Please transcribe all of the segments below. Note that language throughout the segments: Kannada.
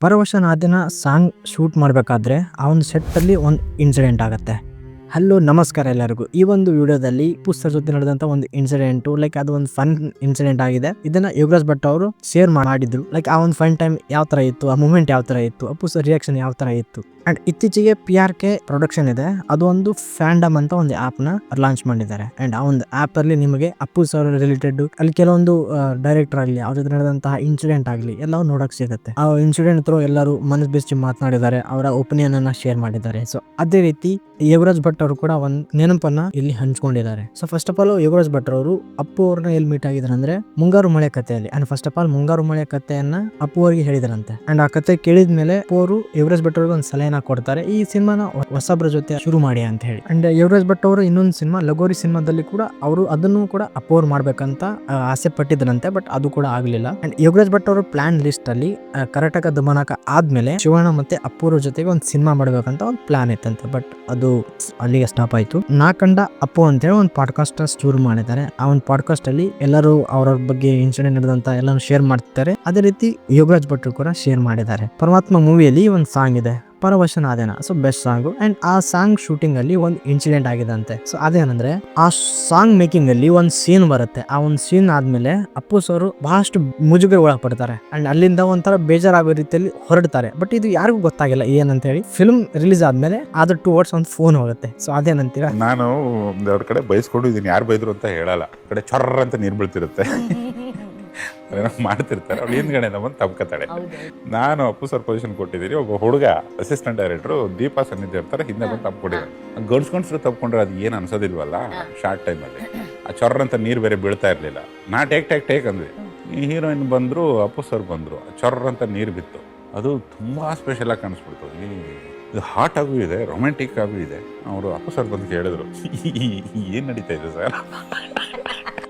ಪರವಶನಾದಿನ ಸಾಂಗ್ ಶೂಟ್ ಮಾಡಬೇಕಾದ್ರೆ ಆ ಒಂದು ಸೆಟ್ಟಲ್ಲಿ ಒಂದು ಇನ್ಸಿಡೆಂಟ್ ಆಗುತ್ತೆ. ಹಲೋ ನಮಸ್ಕಾರ ಎಲ್ಲರಿಗೂ. ಈ ಒಂದು ವಿಡಿಯೋದಲ್ಲಿ ಪುಸ್ತಕ ಜೊತೆ ನಡೆದಂತ ಒಂದು ಇನ್ಸಿಡೆಂಟ್ ಲೈಕ್ ಅದು ಒಂದು ಫನ್ ಇನ್ಸಿಡೆಂಟ್ ಆಗಿದೆ. ಇದನ್ನ ಯುವರಾಜ್ ಭಟ್ ಅವರು ಶೇರ್ ಮಾಡಿದ್ರು. ಲೈಕ್ ಆ ಒಂದು ಫನ್ ಟೈಮ್ ಯಾವ ತರ ಇತ್ತು, ಆ ಮೂಮೆಂಟ್ ಯಾವ ತರ ಇತ್ತು, ಆ ಪುಸ್ತಕ ರಿಯಾಕ್ಷನ್ ಯಾವ ತರ ಇತ್ತು? ಅಂಡ್ ಇತ್ತೀಚೆಗೆ ಪಿ ಆರ್ ಕೆ ಪ್ರೊಡಕ್ಷನ್ ಇದೆ. ಅದು ಒಂದು ಫ್ಯಾಂಡಮ್ ಅಂತ ಒಂದು ಆಪ್ನ ಲಾಂಚ್ ಮಾಡಿದ್ದಾರೆ. ಅಂಡ್ ಆ ಒಂದು ಆಪ್ ಅಲ್ಲಿ ನಿಮಗೆ ಅಪ್ಪು ಸರ್ ರಿಲೇಟೆಡ್ ಅಲ್ಲಿ ಕೆಲವೊಂದು ಡೈರೆಕ್ಟರ್ ಆಗಲಿ, ಅವ್ರ ಜೊತೆ ನಡೆದಂತಹ ಇನ್ಸಿಡೆಂಟ್ ಆಗಲಿ ಎಲ್ಲವೂ ನೋಡಕ್ ಸಿಗುತ್ತೆ. ಆ ಇನ್ಸಿಡೆಂಟ್ ಥ್ರೂ ಎಲ್ಲರೂ ಮನಸ್ ಬಿಸಿ ಮಾತನಾಡಿದ್ದಾರೆ. ಅವರ ಒಪಿನಿಯನ್ ಅನ್ನ ಶೇರ್ ಮಾಡಿದ್ದಾರೆ. ಸೊ ಅದೇ ರೀತಿ ಯುವರಾಜ್ ಭಟ್ ಅವರು ಕೂಡ ಒಂದ್ ನೆನಪನ್ನ ಇಲ್ಲಿ ಹಂಚ್ಕೊಂಡಿದ್ದಾರೆ. So first of all Yuvraj Bhat ಅವರು ಅಪ್ಪು ಅವ್ರನ್ನ ಎಲ್ಲಿ ಮೀಟ್ ಆಗಿದ್ದಾರೆ ಅಂದ್ರೆ ಮುಂಗಾರು ಮಳೆ ಕಥೆಯಲ್ಲಿ. ಅಂಡ್ ಫಸ್ಟ್ ಆಫ್ ಆಲ್ ಮುಂಗಾರು ಮಳೆ ಕಥೆಯನ್ನ ಅಪ್ಪು ಅವರಿಗೆ ಹೇಳಿದರಂತೆ. ಅಂಡ್ ಆ ಕತೆ ಕೇಳಿದ ಮೇಲೆ ಅಪ್ಪು ಅವರು ಯುವರಾಜ್ ಭಟ್ ಅವ್ರಿಗೆ ಒಂದು ಸಲಹೆನ ಕೊಡ್ತಾರೆ. ಈ ಸಿನಿಮಾನ ಹೊಸಬ್ರ ಜೊತೆ ಶುರು ಮಾಡಿ ಅಂತ ಹೇಳಿ. ಅಂಡ್ ಯುವರಾಜ್ ಭಟ್ ಅವರು ಇನ್ನೊಂದು ಸಿನಿಮಾ, ಲಗೋರಿ ಸಿನಿಮಾದಲ್ಲಿ ಕೂಡ ಅವರು ಅದನ್ನು ಕೂಡ ಅಪೋರ್ ಮಾಡ್ಬೇಕಂತ ಆಸೆ ಪಟ್ಟಿದ್ರಂತೆ ಬಟ್ ಅದು ಕೂಡ ಆಗ್ಲಿಲ್ಲ. ಅಂಡ್ ಯೋಗರಾಜ್ ಭಟ್ ಅವರು ಪ್ಲಾನ್ ಲಿಸ್ಟ್ ಅಲ್ಲಿ ಕರ್ನಾಟಕ ದಮನಕ ಆದ್ಮೇಲೆ ಶಿವಣ್ಣ ಮತ್ತೆ ಅಪ್ಪುರ ಜೊತೆಗೆ ಒಂದು ಸಿನಿಮಾ ಮಾಡ್ಬೇಕಂತ ಒಂದು ಪ್ಲಾನ್ ಇತ್ತಂತೆ ಬಟ್ ಅದು ಅಲ್ಲಿಗೆ ಸ್ಟಾಪ್ ಆಯ್ತು. ನಾ ಕಂಡ ಅಪ್ಪು ಅಂತೇಳಿ ಒಂದು ಪಾಡ್ಕಾಸ್ಟ್ ಶುರು ಮಾಡಿದ್ದಾರೆ. ಆ ಒಂದು ಪಾಡ್ಕಾಸ್ಟ್ ಅಲ್ಲಿ ಎಲ್ಲರೂ ಅವ್ರವ್ರ ಬಗ್ಗೆ ಇನ್ಸಿಡೆಂಟ್ ನಡೆದಂತ ಎಲ್ಲಾನು ಶೇರ್ ಮಾಡ್ತಿದ್ದಾರೆ. ಅದೇ ರೀತಿ ಯೋಗರಾಜ್ ಭಟ್ರು ಕೂಡ ಶೇರ್ ಮಾಡಿದ್ದಾರೆ. ಪರಮಾತ್ಮ ಮೂವಿಯಲ್ಲಿ ಒಂದು ಸಾಂಗ್ ಇದೆ. ಪರವಶನಾದೇನ. ಸೊ ಬೆಸ್ಟ್ ಸಾಂಗ್ ಅಂಡ್ ಆ ಸಾಂಗ್ ಶೂಟಿಂಗ್ ಅಲ್ಲಿ ಒಂದು ಇನ್ಸಿಡೆಂಟ್ ಆಗಿದೆ ಅಂತೆ ಸೊ ಅದೇನಂದ್ರೆ ಆ ಸಾಂಗ್ ಮೇಕಿಂಗ್ ಅಲ್ಲಿ ಒಂದು ಸೀನ್ ಬರುತ್ತೆ. ಆ ಒಂದು ಸೀನ್ ಆದ್ಮೇಲೆ ಅಪ್ಪು ಸರ್ ಬಹಳಷ್ಟು ಮುಜುಗರ ಒಳಪಡ್ತಾರೆ. ಅಂಡ್ ಅಲ್ಲಿಂದ ಒಂಥರ ಬೇಜಾರಾಗೋ ರೀತಿಯಲ್ಲಿ ಹೊರಡ್ತಾರೆ. ಬಟ್ ಇದು ಯಾರಿಗೂ ಗೊತ್ತಾಗಿಲ್ಲ ಏನಂತ ಹೇಳಿ ಫಿಲ್ಮ್ ರಿಲೀಸ್ ಆದ್ಮೇಲೆ ಅದ್ರ ಟೂ ವರ್ಡ್ಸ್ ಒಂದು ಫೋನ್ ಹೋಗುತ್ತೆ. ಸೊ ಅದೇನಂತೀರಾ? ನಾನು ಅವ್ರ ಕಡೆ ಬೈಸ್ಕೊಂಡು ಇದೀನಿ ಯಾರು ಬೈದ್ರು ಅಂತ ಹೇಳಲ್ಲ. ಕಡೆ ಚೊರ್ರ ಅಂತ ನೀರು ಬೀಳ್ತಿರುತ್ತೆ. ಅದೇನೋ ಮಾಡ್ತಿರ್ತಾರೆ ಅವ್ಳು ಹಿಂದ್ಗಡೆ ಬಂದು ತಪ್ಕತಾಳೆ ನಾನು ಅಪ್ಪು ಸರ್ ಪೊಸಿಷನ್ ಕೊಟ್ಟಿದ್ದೀನಿ ಒಬ್ಬ ಹುಡುಗ ಅಸಿಸ್ಟೆಂಟ್ ಡೈರೆಕ್ಟ್ರು ದೀಪಾ ಸನ್ನಿಧಿ ಇರ್ತಾರೆ ಹಿಂದೆ ಬಂದು ತಪ್ಕೊಂಡಿದ್ದಾರೆ ಗಡ್ಸ್ಕೊಂಡ್ಸ್ರು ತಪ್ಕೊಂಡ್ರೆ ಅದು ಏನು ಅನ್ಸೋದಿಲ್ವಲ್ಲ ಶಾರ್ಟ್ ಟೈಮಲ್ಲಿ ಆ ಚೊರ್ರ ಅಂತ ನೀರು ಬೇರೆ ಬೀಳ್ತಾ ಇರಲಿಲ್ಲ. ನಾ ಟೇಕ್ ಟೇಕ್ ಟೇಕ್ ಅಂದ್ವಿ. ಈ ಹೀರೋಯಿನ್ ಬಂದರು ಅಪ್ಪು ಸರ್ ಬಂದರು ಚೊರ್ರ ಅಂತ ನೀರು ಬಿತ್ತು. ಅದು ತುಂಬ ಸ್ಪೆಷಲ್ ಆಗಿ ಕಾಣಿಸ್ಬಿಡ್ತು. ಈ ಇದು ಹಾಟ್ ಆಗೂ ಇದೆ ರೊಮ್ಯಾಂಟಿಕ್ ಆಗೂ ಇದೆ. ಅವರು ಅಪ್ಪು ಸರ್ ಬಂದು ಕೇಳಿದ್ರು ಏನು ನಡೀತಾ ಇದೆ ಸರ್?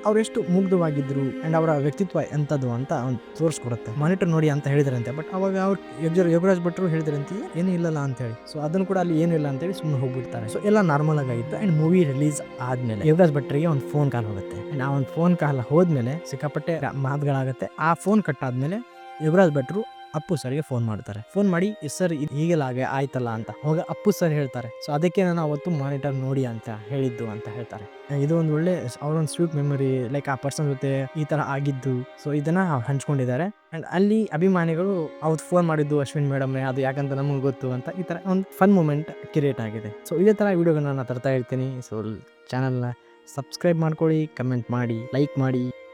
ಅವರೆಷ್ಟು ಮುಗ್ಧವಾಗಿದ್ರು ಅಂಡ್ ಅವರ ವ್ಯಕ್ತಿತ್ವ ಎಂಥದ್ದು ಅಂತ ಅವ್ನು ತೋರಿಸ್ಕೊಡುತ್ತೆ. ಮಾನಿಟರ್ ನೋಡಿ ಅಂತ ಹೇಳಿದ್ರಂತೆ ಬಟ್ ಅವಾಗ ಅವ್ರು ಯೋಗ ಯೋಗರಾಜ್ ಭಟ್ರು ಹೇಳಿದ್ರಂತೆ, ಏನು ಇಲ್ಲಲ್ಲ ಅಂತ ಹೇಳಿ. ಸೊ ಅದನ್ನು ಕೂಡ ಅಲ್ಲಿ ಏನು ಇಲ್ಲ ಅಂತ ಹೇಳಿ ಸುಮ್ಮನೆ ಹೋಗ್ಬಿಡ್ತಾರೆ. ಸೊ ಎಲ್ಲ ನಾರ್ಮಲ್ ಆಗಿತ್ತು ಅಂಡ್ ಮೂವಿ ರಿಲೀಸ್ ಆದ್ಮೇಲೆ ಯೋಗರಾಜ್ ಭಟ್ರಿಗೆ ಒಂದು ಫೋನ್ ಕಾಲ್ ಹೋಗುತ್ತೆ. ಅಂಡ್ ಆ ಒಂದು ಫೋನ್ ಕಾಲ್ ಹೋದ್ಮೇಲೆ ಸಿಕ್ಕಾಪಟ್ಟೆ ಮಾತುಗಳಾಗುತ್ತೆ. ಆ ಫೋನ್ ಕಟ್ ಆದ್ಮೇಲೆ ಯೋಗರಾಜ್ ಭಟ್ರು ಅಪ್ಪು ಸರ್ಗೆ ಫೋನ್ ಮಾಡ್ತಾರೆ. ಫೋನ್ ಮಾಡಿ ಸರ್ ಹೀಗೆಲ್ಲ ಹಾಗೆ ಆಯ್ತಲ್ಲ ಅಂತ. ಹೋಗ ಅಪ್ಪು ಸರ್ ಹೇಳ್ತಾರೆ. ಸೊ, ಅದಕ್ಕೆ ನಾನು ಅವತ್ತು ಮಾನಿಟರ್ ನೋಡಿ ಅಂತ ಹೇಳಿದ್ದು ಅಂತ ಹೇಳ್ತಾರೆ. ಇದು ಒಂದು ಒಳ್ಳೆ ಅವ್ರೊಂದು ಸ್ವೀಟ್ ಮೆಮೊರಿ ಲೈಕ್ ಆ ಪರ್ಸನ್ ಜೊತೆ ಈ ತರ ಆಗಿದ್ದು. ಸೊ, ಇದನ್ನ ಹಂಚ್ಕೊಂಡಿದ್ದಾರೆ. ಅಂಡ್ ಅಲ್ಲಿ ಅಭಿಮಾನಿಗಳು, ಅವತ್ತು ಫೋನ್ ಮಾಡಿದ್ದು ಅಶ್ವಿನ್ ಮೇಡಮ್ ಅದು ಯಾಕಂತ ನಮಗೆ ಗೊತ್ತು ಅಂತ ಈ ತರ ಒಂದು ಫನ್ ಮೂಮೆಂಟ್ ಕ್ರಿಯೇಟ್ ಆಗಿದೆ. ಸೊ, ಇದೇ ತರ ವಿಡಿಯೋಗಳನ್ನ ನಾನು ತರ್ತಾ ಇರ್ತೀನಿ. ಸೊ ಚಾನಲ್ನ ಸಬ್ಸ್ಕ್ರೈಬ್ ಮಾಡ್ಕೊಳ್ಳಿ ಕಮೆಂಟ್ ಮಾಡಿ ಲೈಕ್ ಮಾಡಿ.